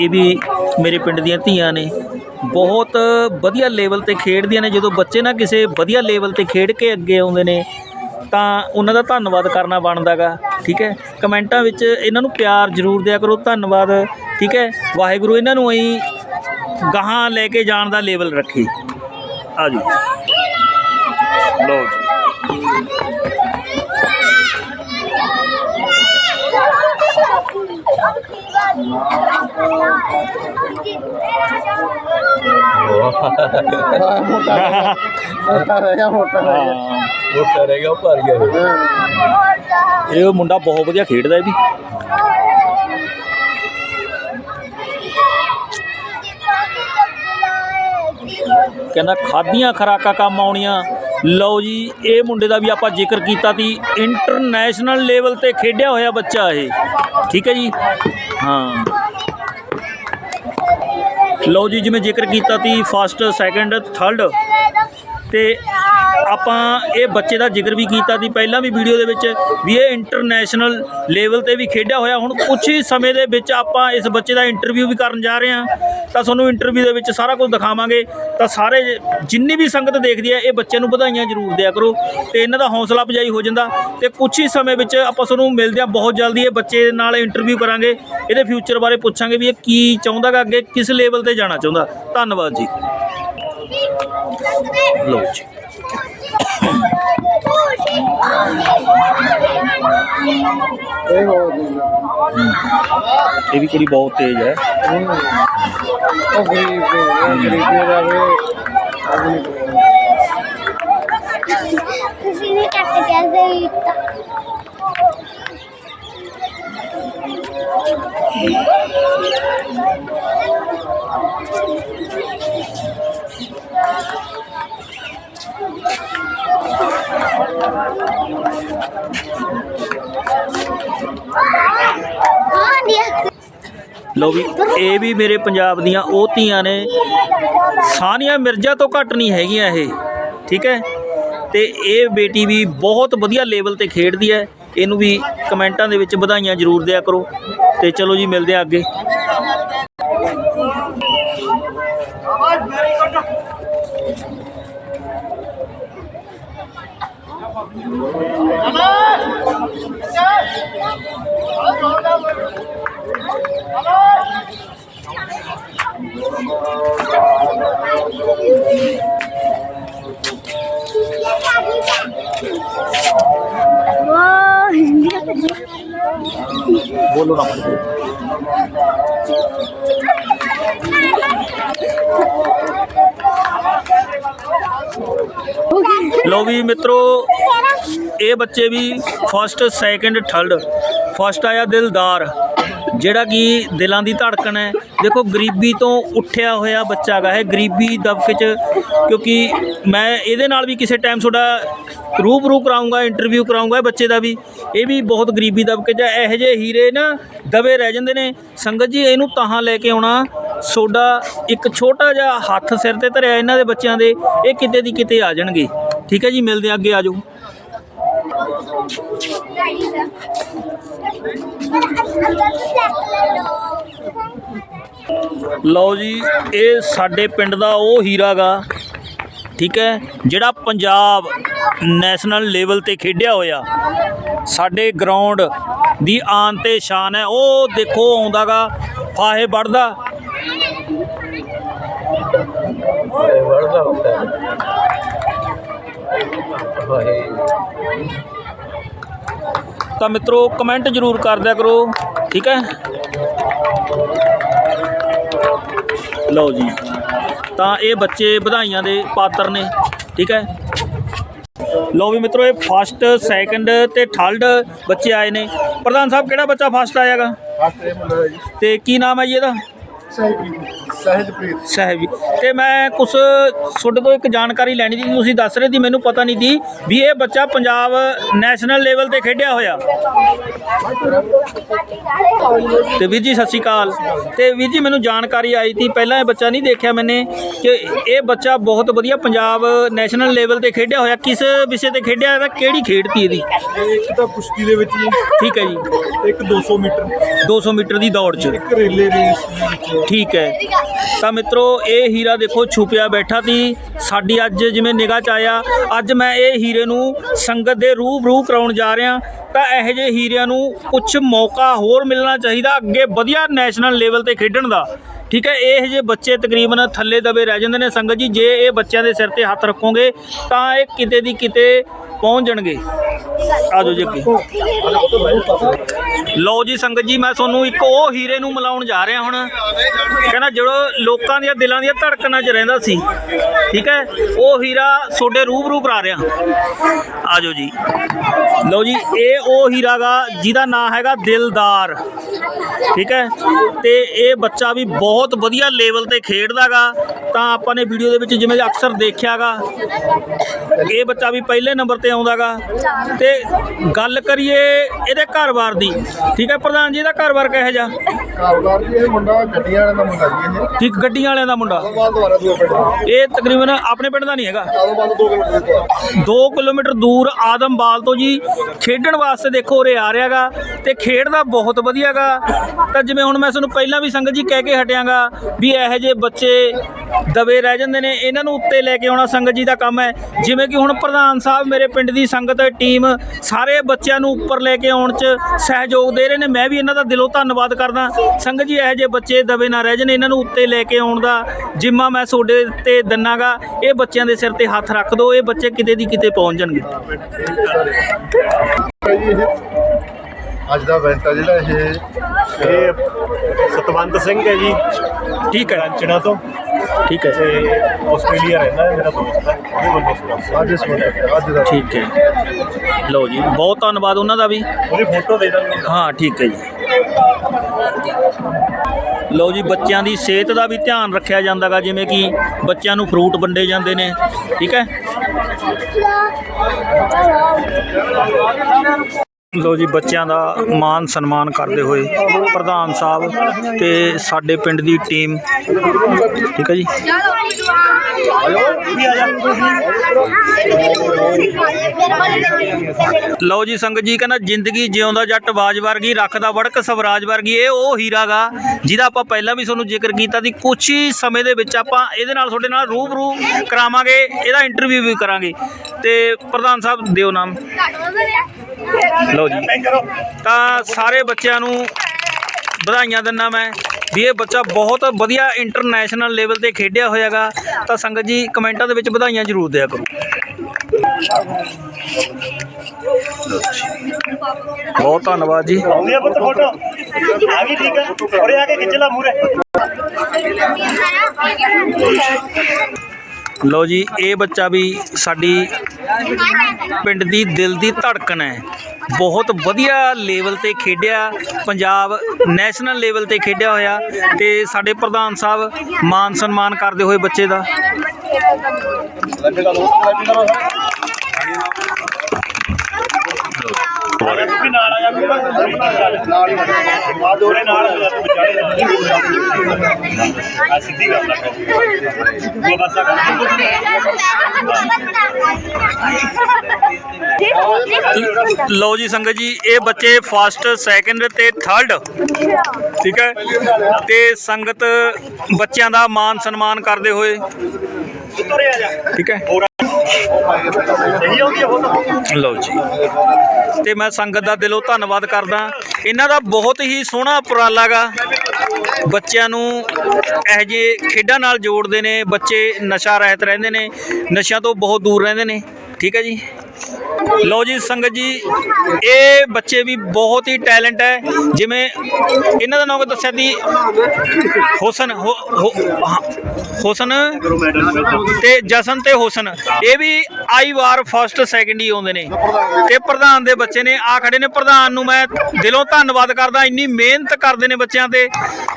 ਇਹ ਵੀ ਮੇਰੇ ਪਿੰਡ ਦੀਆਂ ਧੀਆਂ ਨੇ। ਬਹੁਤ ਵਧੀਆ ਲੈਵਲ ਤੇ ਖੇਡਦੀਆਂ ਨੇ। ਜਦੋਂ ਬੱਚੇ ਨਾ ਕਿਸੇ ਵਧੀਆ ਲੈਵਲ ਤੇ ਖੇਡ ਕੇ ਅੱਗੇ ਆਉਂਦੇ ਨੇ ਤਾਂ ਉਹਨਾਂ ਦਾ ਧੰਨਵਾਦ ਕਰਨਾ ਬਣਦਾਗਾ, ਠੀਕ ਹੈ? ਕਮੈਂਟਾਂ ਵਿੱਚ ਇਹਨਾਂ ਨੂੰ ਪਿਆਰ ਜ਼ਰੂਰ ਦਿਆ ਕਰੋ, ਧੰਨਵਾਦ, ਠੀਕ ਹੈ? ਵਾਹਿਗੁਰੂ ਇਹਨਾਂ ਨੂੰ ਅਸੀਂ ਗਾਹਾਂ ਲੈ ਕੇ ਜਾਣ ਦਾ ਲੇਵਲ ਰੱਖੇ। ਆ ਜੀ ਲੋ ਜੀ। ਮੋਟਾ ਰਹਿ ਗਿਆ ਮੋਟਾ ਰਹਿ ਗਿਆ ਹਾਂ ਉਹ ਕਰੇਗਾ ਉਹ ਭਰ ਗਿਆ ਇਹ। ਇਹ ਮੁੰਡਾ ਬਹੁਤ ਵਧੀਆ ਖੇਡਦਾ ਇਹ ਵੀ। ਕਹਿੰਦਾ ਖਾਦੀਆਂ ਖਰਾਕਾਂ ਕੰਮ ਆਉਣੀਆਂ। ਲਓ ਜੀ, ਇਹ ਮੁੰਡੇ ਦਾ ਵੀ ਆਪਾਂ ਜ਼ਿਕਰ ਕੀਤਾ ਸੀ। ਇੰਟਰਨੈਸ਼ਨਲ ਲੈਵਲ ਤੇ ਖੇਡਿਆ ਹੋਇਆ ਬੱਚਾ ਇਹ। ਠੀਕ ਹੈ ਜੀ? ਹਾਂ। ਲਓ ਜੀ ਜਿਵੇਂ ਜ਼ਿਕਰ ਕੀਤਾ ਸੀ ਫਸਟ ਸੈਕੰਡ ਥਰਡ ਤੇ ਆਪਾਂ ਇਹ ਬੱਚੇ ਦਾ ਜ਼ਿਕਰ ਵੀ ਕੀਤਾ ਸੀ, ਪਹਿਲਾਂ ਵੀ ਵੀਡੀਓ ਦੇ ਵਿੱਚ ਵੀ ਇਹ ਇੰਟਰਨੈਸ਼ਨਲ ਲੈਵਲ ਤੇ ਵੀ ਖੇਡਿਆ ਹੋਇਆ। ਹੁਣ ਕੁਝ ਹੀ ਸਮੇਂ ਦੇ ਵਿੱਚ ਆਪਾਂ ਇਸ ਬੱਚੇ ਦਾ ਇੰਟਰਵਿਊ ਵੀ ਕਰਨ ਜਾ ਰਹੇ ਹਾਂ। ਤਾਂ ਤੁਹਾਨੂੰ ਇੰਟਰਵਿਊ ਦੇ ਵਿੱਚ ਸਾਰਾ ਕੁਝ ਦਿਖਾਵਾਂਗੇ। ਤਾਂ ਸਾਰੇ ਜਿੰਨੀ ਵੀ ਸੰਗਤ ਦੇਖਦੀ ਹੈ, ਇਹ ਬੱਚੇ ਨੂੰ ਵਧਾਈਆਂ ਜ਼ਰੂਰ ਦਿਆ ਕਰੋ ਤੇ ਇਹਨਾਂ ਦਾ ਹੌਸਲਾ ਅਫਜਾਈ ਹੋ ਜਾਂਦਾ। ਤੇ ਕੁਝ ਹੀ ਸਮੇਂ ਵਿੱਚ ਆਪਾਂ ਤੁਹਾਨੂੰ ਮਿਲਦੇ ਹਾਂ ਬਹੁਤ ਜਲਦੀ। ਇਹ ਬੱਚੇ ਨਾਲ ਇੰਟਰਵਿਊ ਕਰਾਂਗੇ। ਇਹਦੇ ਫਿਊਚਰ ਬਾਰੇ ਪੁੱਛਾਂਗੇ ਵੀ ਇਹ ਕੀ ਚਾਹੁੰਦਾ ਗਾ ਅੱਗੇ, ਕਿਸ ਲੈਵਲ ਤੇ ਜਾਣਾ ਚਾਹੁੰਦਾ। ਧੰਨਵਾਦ ਜੀ। ਲਓ ਜੀ। ਇਹ ਹੋ ਗਿਆ ਇਹ ਵੀ ਕੁੜੀ ਬਹੁਤ ਤੇਜ਼ ਹੈ। ਉਹ ਗਰੀਬ ਗਰੀਬੀ ਦਾ ਵੇ ਆਦਮੀ ਤੁਸੀਂ ਨੇ ਕੱਟ ਕੇ ਦੇ ਦਿੱਤਾ ਹਾਂ ਦਿਆ ਲੋ ਵੀ, ਇਹ ਵੀ ਮੇਰੇ ਪੰਜਾਬ ਦੀਆਂ ਉਹ ਧੀਆਂ ਨੇ। ਸਾਨੀਆ ਮਿਰਜ਼ਾ ਤੋਂ ਘੱਟ ਨਹੀਂ ਹੈਗੀਆਂ ਇਹ, ਠੀਕ ਹੈ? ਤੇ ਇਹ ਬੇਟੀ ਵੀ ਬਹੁਤ ਵਧੀਆ ਲੈਵਲ ਤੇ ਖੇਡਦੀ ਹੈ। ਇਹਨੂੰ ਵੀ ਕਮੈਂਟਾਂ ਦੇ ਵਿੱਚ ਵਧਾਈਆਂ ਜ਼ਰੂਰ ਦਿਆ ਕਰੋ। ਤੇ ਚਲੋ ਜੀ, ਮਿਲਦੇ ਆ ਅੱਗੇ। ਬੋਲੋ ਨਾ ਲਓ ਵੀ ਮਿੱਤਰੋ, ਇਹ ਬੱਚੇ ਵੀ ਫਸਟ ਸੈਕੰਡ ਥਰਡ ਫਸਟ ਆਇਆ ਦਿਲਦਾਰ, ਜਿਹੜਾ ਕਿ ਦਿਲਾਂ ਦੀ ਧੜਕਣ ਹੈ। ਦੇਖੋ, ਗਰੀਬੀ ਤੋਂ ਉੱਠਿਆ ਹੋਇਆ ਬੱਚਾ ਹੈਗਾ ਹੈ। ਗਰੀਬੀ ਦਬਕੇ ਚ, ਕਿਉਂਕਿ ਮੈਂ ਇਹਦੇ ਨਾਲ ਵੀ ਕਿਸੇ ਟਾਈਮ ਤੁਹਾਡਾ ਰੂਬਰੂ ਕਰਾਉਂਗਾ ਇੰਟਰਵਿਊ ਕਰਾਉਂਗਾ ਬੱਚੇ ਦਾ ਵੀ। ਇਹ ਵੀ ਬਹੁਤ ਗਰੀਬੀ ਦਬਕੇ ਚ ਹੈ। ਇਹੋ ਜਿਹੇ ਹੀਰੇ ਨਾ ਦਬੇ ਰਹਿ ਜਾਂਦੇ ਨੇ। ਸੰਗਤ ਜੀ, ਇਹਨੂੰ ਤਾਹਾਂ ਲੈ ਕੇ ਆਉਣਾ। ਸੋਡਾ ਇੱਕ ਛੋਟਾ ਜਿਹਾ ਹੱਥ ਸਿਰ ਤੇ ਧਰਿਆ ਇਹਨਾਂ ਦੇ ਬੱਚਿਆਂ ਦੇ। ਇਹ ਕਿਤੇ ਦੀ ਕਿਤੇ ਆ ਜਾਣਗੇ। ਠੀਕ ਹੈ ਜੀ, ਮਿਲਦੇ ਆ ਅੱਗੇ ਆ ਜਾਓ ਲਓ ਜੀ, ਇਹ ਸਾਡੇ ਪਿੰਡ ਦਾ ਉਹ ਹੀਰਾ ਗਾ ਠੀਕ ਹੈ? ਜਿਹੜਾ ਪੰਜਾਬ ਨੈਸ਼ਨਲ ਲੈਵਲ ਤੇ ਖੇਡਿਆ ਹੋਇਆ ਸਾਡੇ ਗਰਾਊਂਡ ਦੀ ਆਨ ਤੇ ਸ਼ਾਨ ਹੈ। ਉਹ ਦੇਖੋ ਆਉਂਦਾਗਾ ਫਾਹੇ ਹੁੰਦਾ। ਹੈ। ਹਾਏ ਤਾਂ ਮਿੱਤਰੋ ਕਮੈਂਟ ਜ਼ਰੂਰ ਕਰ ਦਿਆ ਕਰੋ ਠੀਕ ਹੈ? ਲਓ ਜੀ। ਤਾਂ ਇਹ ਬੱਚੇ ਵਧਾਈਆਂ ਦੇ ਪਾਤਰ ਨੇ ਠੀਕ ਹੈ? ਲਓ ਵੀ ਮਿੱਤਰੋ ਇਹ ਫਸਟ ਸੈਕੰਡ ਤੇ ਥਰਡ ਬੱਚੇ ਆਏ ਨੇ। ਪ੍ਰਧਾਨ ਸਾਹਿਬ ਕਿਹੜਾ ਬੱਚਾ ਫਸਟ ਆਇਆਗਾ? ਫਸਟ ਇਹ ਮੁੰਡਾ ਹੈ ਜੀ। ਤੇ ਕੀ ਨਾਮ ਹੈ ਜੀ ਇਹਦਾ? ਸਹਿਜਪ੍ਰੀਤ ਸਾਹਿਬ ਤੇ ਮੈਂ ਕੁਝ ਤੁਹਾਡੇ ਤੋਂ ਇੱਕ ਜਾਣਕਾਰੀ ਲੈਣੀ ਸੀ ਤੁਸੀਂ ਦੱਸ ਰਹੇ ਸੀ ਮੈਨੂੰ ਪਤਾ ਨਹੀਂ ਸੀ ਵੀ ਇਹ ਬੱਚਾ ਪੰਜਾਬ ਨੈਸ਼ਨਲ ਲੈਵਲ ਤੇ ਖੇਡਿਆ ਹੋਇਆ। ਤੇ ਵੀਰ ਜੀ ਸਤਿ ਸ਼੍ਰੀ ਅਕਾਲ। ਤੇ ਵੀਰ ਜੀ ਮੈਨੂੰ ਜਾਣਕਾਰੀ ਆਈ ਸੀ ਪਹਿਲਾਂ ਇਹ ਬੱਚਾ ਨਹੀਂ ਦੇਖਿਆ ਮੈਨੇ ਕਿ ਇਹ ਬੱਚਾ ਬਹੁਤ ਵਧੀਆ ਪੰਜਾਬ ਨੈਸ਼ਨਲ ਲੈਵਲ ਤੇ ਖੇਡਿਆ ਹੋਇਆ। ਕਿਸ ਵਿਸ਼ੇ ਤੇ ਖੇਡਿਆ ਇਹਦਾ ਕਿਹੜੀ ਖੇਡ ਸੀ ਇਹਦੀ? ਇੱਕ ਤਾਂ ਕੁਸ਼ਤੀ ਦੇ ਵਿੱਚ ਜੀ। ਠੀਕ ਹੈ ਜੀ। ਇੱਕ 200 ਮੀਟਰ। 200 ਮੀਟਰ ਦੀ ਦੌੜ 'ਚ। ਇੱਕ ਰੇਲੇ ਰੇਸ ਦੇ ਵਿੱਚ। ਠੀਕ ਹੈ। ਤਾਂ ਮਿੱਤਰੋ, ਇਹ ਹੀਰਾ ਦੇਖੋ ਛੁਪਿਆ ਬੈਠਾ ਸੀ। ਸਾਡੀ ਅੱਜ ਜਿਵੇਂ ਨਿਗਾਹ ਚ ਆਇਆ, ਅੱਜ ਮੈਂ ਇਹ ਹੀਰੇ ਨੂੰ ਸੰਗਤ ਦੇ ਰੂਬਰੂ ਕਰਾਉਣ ਜਾ ਰਿਹਾ। ਤਾਂ ਇਹੋ ਜਿਹੇ ਹੀਰਿਆਂ ਨੂੰ ਕੁਝ ਮੌਕਾ ਹੋਰ ਮਿਲਣਾ ਚਾਹੀਦਾ ਅੱਗੇ ਵਧੀਆ ਨੈਸ਼ਨਲ ਲੈਵਲ ਤੇ ਖੇਡਣ ਦਾ। ਠੀਕ ਹੈ, ਇਹ ਜਿਹੇ ਬੱਚੇ ਤਕਰੀਬਨ ਥੱਲੇ ਦਬੇ ਰਹਿ ਜਾਂਦੇ ਨੇ ਸੰਗਤ ਜੀ, ਜੇ ਇਹ ਬੱਚਿਆਂ ਦੇ ਸਿਰ ਤੇ ਹੱਥ ਰੱਖੋਗੇ ਤਾਂ ਇਹ ਕਿਤੇ ਦੀ ਕਿਤੇ ਪਹੁੰਚ ਜਾਣਗੇ। ਆਜੋ ਜੀ ਅੱਗੇ। ਲਓ ਜੀ ਸੰਗਤ ਜੀ, ਮੈਂ ਤੁਹਾਨੂੰ ਇੱਕ ਉਹ ਹੀਰੇ ਨੂੰ ਮਿਲਾਉਣ ਜਾ ਰਿਹਾ ਹੁਣ। ਕਹਿੰਦਾ ਜਿਹੜਾ ਲੋਕਾਂ ਦੀਆਂ ਦਿਲਾਂ ਦੀਆਂ ਧੜਕਣਾਂ 'ਚ ਰਹਿੰਦਾ ਸੀ। ਠੀਕ ਹੈ, ਉਹ ਹੀਰਾ ਤੁਹਾਡੇ ਰੂਬਰੂ ਕਰਾ ਰਿਹਾ। ਆਜੋ ਜੀ। ਲਓ ਜੀ, ਇਹ ਉਹ ਹੀਰਾ ਗਾ ਜਿਹਦਾ ਨਾਮ ਹੈਗਾ ਦਿਲਦਾਰ। ਠੀਕ ਹੈ? ਤੇ ਇਹ ਬੱਚਾ ਵੀ ਬਹੁਤ ਵਧੀਆ ਲੈਵਲ ਤੇ ਖੇਡਦਾਗਾ। ਤਾਂ ਆਪਾਂ ਨੇ ਵੀਡੀਓ ਦੇ ਵਿੱਚ ਜਿਵੇਂ ਅਕਸਰ ਦੇਖਿਆਗਾ ਇਹ ਬੱਚਾ ਵੀ ਪਹਿਲੇ ਨੰਬਰ ਤੇ ਆਉਂਦਾਗਾ। ਤੇ ਗੱਲ ਕਰੀਏ ਇਹਦੇ ਘਰ-ਬਾਰ ਦੀ। ਠੀਕ ਹੈ ਪ੍ਰਧਾਨ ਜੀ ਇਹਦਾ ਘਰ-ਬਾਰ ਕਿਹੋ ਜਿਹਾ? ਕਾਰੋਬਾਰ ਜੀ ਇਹ ਮੁੰਡਾ ਗੱਡੀਆਂ ਵਾਲਿਆਂ ਦਾ ਮੁੰਡਾ ਜੀ ਇਹ। ਠੀਕ ਗੱਡੀਆਂ ਵਾਲਿਆਂ ਦਾ ਮੁੰਡਾ। ਇਹ ਤਕਰੀਬਨ ਆਪਣੇ ਪਿੰਡ ਦਾ ਨਹੀਂ ਹੈਗਾ। ਆਦੋਵਾਲ ਤੋਂ 2 ਕਿਲੋਮੀਟਰ ਤੋਂ 2 ਕਿਲੋਮੀਟਰ ਦੂਰ ਆਦਮਬਾਲ ਤੋਂ ਜੀ ਖੇਡਣ ਵਾਸਤੇ ਦੇਖੋ ਉਰੇ ਆ ਰਿਹਾਗਾ ਤੇ ਖੇਡਦਾ ਬਹੁਤ ਵਧੀਆਗਾ। ਤਾਂ ਜਿਵੇਂ ਹੁਣ ਮੈਂ ਤੁਹਾਨੂੰ ਪਹਿਲਾਂ ਵੀ ਸੰਗਤ ਜੀ ਕਹਿ ਕੇ ਹਟਿਆਗਾ ਵੀ ਇਹੋ ਜਿਹੇ ਬੱਚੇ ਦਬੇ ਰਹਿ ਜਾਂਦੇ ਨੇ, ਇਹਨਾਂ ਨੂੰ ਉੱਤੇ ਲੈ ਕੇ ਆਉਣਾ ਸੰਗਤ ਜੀ ਦਾ ਕੰਮ ਹੈ। ਜਿਵੇਂ ਕਿ ਹੁਣ ਪ੍ਰਧਾਨ ਸਾਹਿਬ ਮੇਰੇ ਪਿੰਡ ਦੀ ਸੰਗਤ ਟੀਮ ਸਾਰੇ ਬੱਚਿਆਂ ਨੂੰ ਉੱਪਰ ਲੈ ਕੇ ਆਉਣ 'ਚ ਸਹਿਯੋਗ ਦੇ ਰਹੇ ਨੇ, ਮੈਂ ਵੀ ਇਹਨਾਂ ਦਾ ਦਿਲੋਂ ਧੰਨਵਾਦ ਕਰਦਾ। ਸੰਗਤ ਜੀ ਇਹੋ ਜਿਹੇ ਬੱਚੇ ਦਬੇ ਨਾ ਰਹਿ ਜਾਣ, ਇਹਨਾਂ ਨੂੰ ਉੱਤੇ ਲੈ ਕੇ ਆਉਣ ਦਾ ਜਿੰਮਾ ਮੈਂ ਤੁਹਾਡੇ ਤੇ ਦੰਨਾਗਾ। ਇਹ ਬੱਚਿਆਂ ਦੇ ਸਿਰ ਤੇ ਹੱਥ ਰੱਖ ਦਿਓ, ਇਹ ਬੱਚੇ ਕਿਤੇ ਦੀ ਕਿਤੇ ਪਹੁੰਚ ਜਾਣਗੇ। ਜੀ ਇਹ ਅੱਜ ਦਾ ਇਵੈਂਟ ਆ ਜਿਹੜਾ ਇਹ ਇਹ ਸਤਵੰਤ ਸਿੰਘ ਹੈ ਜੀ। ਠੀਕ ਹੈ ਰਾਂਚਣਾ ਤੋਂ ਠੀਕ ਹੈ। ਤੇ ਆਸਟ੍ਰੇਲੀਆ ਰਹਿੰਦਾ ਹੈ ਮੇਰਾ ਦੋਸਤ ਹੈ ਉਹਦੇ ਵੱਲੋਂ sponsor। ਅੱਜ ਤੇ ਅੱਜ ਦਾ। ਠੀਕ ਹੈ। ਲਓ ਜੀ ਬਹੁਤ ਧੰਨਵਾਦ ਉਹਨਾਂ ਦਾ ਵੀ। ਉਹਦੀ ਫੋਟੋ ਦੇ ਦਾਂਗੇ। ਹਾਂ ਠੀਕ ਹੈ ਜੀ। ਲਓ ਜੀ ਬੱਚਿਆਂ ਦੀ ਸਿਹਤ ਦਾ ਵੀ ਧਿਆਨ ਰੱਖਿਆ ਜਾਂਦਾਗਾ ਜਿਵੇਂ ਕਿ ਬੱਚਿਆਂ ਨੂੰ ਫਰੂਟ ਵੰਡੇ ਜਾਂਦੇ ਨੇ ਠੀਕ ਹੈ। ਲਓ ਜੀ ਬੱਚਿਆਂ ਦਾ ਮਾਨ ਸਨਮਾਨ ਕਰਦੇ ਹੋਏ ਪ੍ਰਧਾਨ ਸਾਹਿਬ ਤੇ ਸਾਡੇ ਪਿੰਡ ਦੀ ਟੀਮ। ਠੀਕ ਹੈ ਜੀ? ਲਓ ਜੀ ਸੰਗਤ ਜੀ, ਕਹਿੰਦਾ ਜ਼ਿੰਦਗੀ ਜਿਉਂਦਾ ਜੱਟ ਬਾਜ ਵਰਗੀ, ਰੱਖਦਾ ਵੜਕ ਸਵਰਾਜ ਵਰਗੀ, ਇਹ ਉਹ ਹੀਰਾ ਗਾ ਜਿਹਦਾ ਆਪਾਂ ਪਹਿਲਾਂ ਵੀ ਤੁਹਾਨੂੰ ਜ਼ਿਕਰ ਕੀਤਾ ਸੀ। ਕੁਛ ਹੀ ਸਮੇਂ ਦੇ ਵਿੱਚ ਆਪਾਂ ਇਹਦੇ ਨਾਲ ਤੁਹਾਡੇ ਨਾਲ ਰੂਬਰੂ ਕਰਾਵਾਂਗੇ, ਇਹਦਾ ਇੰਟਰਵਿਊ ਵੀ ਕਰਾਂਗੇ। ਤੇ ਪ੍ਰਧਾਨ ਸਾਹਿਬ, ਦਿਓ ਨਾਮ। ਲਓ ਜੀ। ਤਾਂ ਸਾਰੇ ਬੱਚਿਆਂ ਨੂੰ ਵਧਾਈਆਂ ਦਿੰਦਾ ਮੈਂ ਵੀ ਇਹ ਬੱਚਾ ਬਹੁਤ ਵਧੀਆ ਇੰਟਰਨੈਸ਼ਨਲ ਲੈਵਲ ਤੇ ਖੇਡਿਆ ਹੋਇਆਗਾ। ਤਾਂ ਸੰਗਤ ਜੀ, ਕਮੈਂਟਾਂ ਦੇ ਵਿੱਚ ਵਧਾਈਆਂ ਜ਼ਰੂਰ ਦਿਆ ਕਰੋ। ਬਹੁਤ ਧੰਨਵਾਦ ਜੀ। ਆਉਂਦੀ ਆ ਪੁੱਤ ਫੋਟੋ ਆ ਗਈ ਠੀਕ ਹੈ ਉਰੇ ਆ ਕੇ ਖਿੱਚ ਲਾ ਮੂਰੇ ਲਓ ਜੀ ਇਹ ਬੱਚਾ ਵੀ ਸਾਡੀ ਪਿੰਡ ਦੀ ਦਿਲ ਦੀ ਧੜਕਣ ਹੈ। ਬਹੁਤ ਵਧੀਆ ਲੈਵਲ ਤੇ ਖੇਡਿਆ ਪੰਜਾਬ ਨੈਸ਼ਨਲ ਲੈਵਲ ਤੇ ਖੇਡਿਆ ਹੋਇਆ ਤੇ ਸਾਡੇ ਪ੍ਰਧਾਨ ਸਾਹਿਬ ਮਾਨ ਸਨਮਾਨ ਕਰਦੇ ਹੋਏ ਬੱਚੇ ਦਾ। ਵੀ ਨਾਲ ਆ ਜਾ ਨਾਲ ਹੀ ਆ ਦੋਰੇ ਨਾਲ ਆ ਸਿੱਧੀ ਗੱਲ ਆ ਉਹ ਬਸ ਆ ਲਓ ਜੀ ਸੰਗਤ ਜੀ, ਇਹ ਬੱਚੇ ਫਸਟ ਸੈਕੰਡ ਤੇ ਥਰਡ ਠੀਕ ਹੈ? ਤੇ ਸੰਗਤ ਬੱਚਿਆਂ ਦਾ ਮਾਨ ਸਨਮਾਨ ਕਰਦੇ ਹੋਏ, ਠੀਕ ਹੈ? ਲਓ ਜੀ। ਤੇ ਮੈਂ ਸੰਗਤ ਦਾ ਦਿਲੋਂ ਧੰਨਵਾਦ ਕਰਦਾ। ਇਹਨਾਂ ਦਾ ਬਹੁਤ ਹੀ ਸੋਹਣਾ ਉਪਰਾਲਾ ਗਾ। ਬੱਚਿਆਂ ਨੂੰ ਇਹੋ ਜਿਹੇ ਖੇਡਾਂ ਨਾਲ ਜੋੜਦੇ ਨੇ। ਬੱਚੇ ਨਸ਼ਾ ਰਹਿਤ ਰਹਿੰਦੇ ਨੇ। ਨਸ਼ਿਆਂ ਤੋਂ ਬਹੁਤ ਦੂਰ ਰਹਿੰਦੇ ਨੇ। ਠੀਕ ਹੈ ਜੀ। ਲਓ ਜੀ ਸੰਗਤ ਜੀ ਇਹ ਬੱਚੇ ਵੀ ਬਹੁਤ ਹੀ ਟੈਲੈਂਟ ਹੈ। ਜਿਵੇਂ ਇਹਨਾਂ ਦਾ ਨਾਮ ਦੱਸਿਆ ਸੀ ਹੁਸਨ ਹੁ- ਹੁ- ਹਾਂ, ਹੁਸਨ ਤੇ ਜਸਨ ਤੇ ਹੁਸਨ। ਇਹ ਵੀ ਆਈ ਵਾਰ ਫਸਟ ਸੈਕਿੰਡ ਹੀ ਆਉਂਦੇ ਨੇ। ਤੇ ਪ੍ਰਧਾਨ ਦੇ ਬੱਚੇ ਨੇ ਆ ਖੜੇ ਨੇ ਪ੍ਰਧਾਨ ਨੂੰ ਮੈਂ ਦਿਲੋਂ ਧੰਨਵਾਦ ਕਰਦਾ ਇੰਨੀ ਮਿਹਨਤ ਕਰਦੇ ਨੇ ਬੱਚਿਆਂ ਤੇ।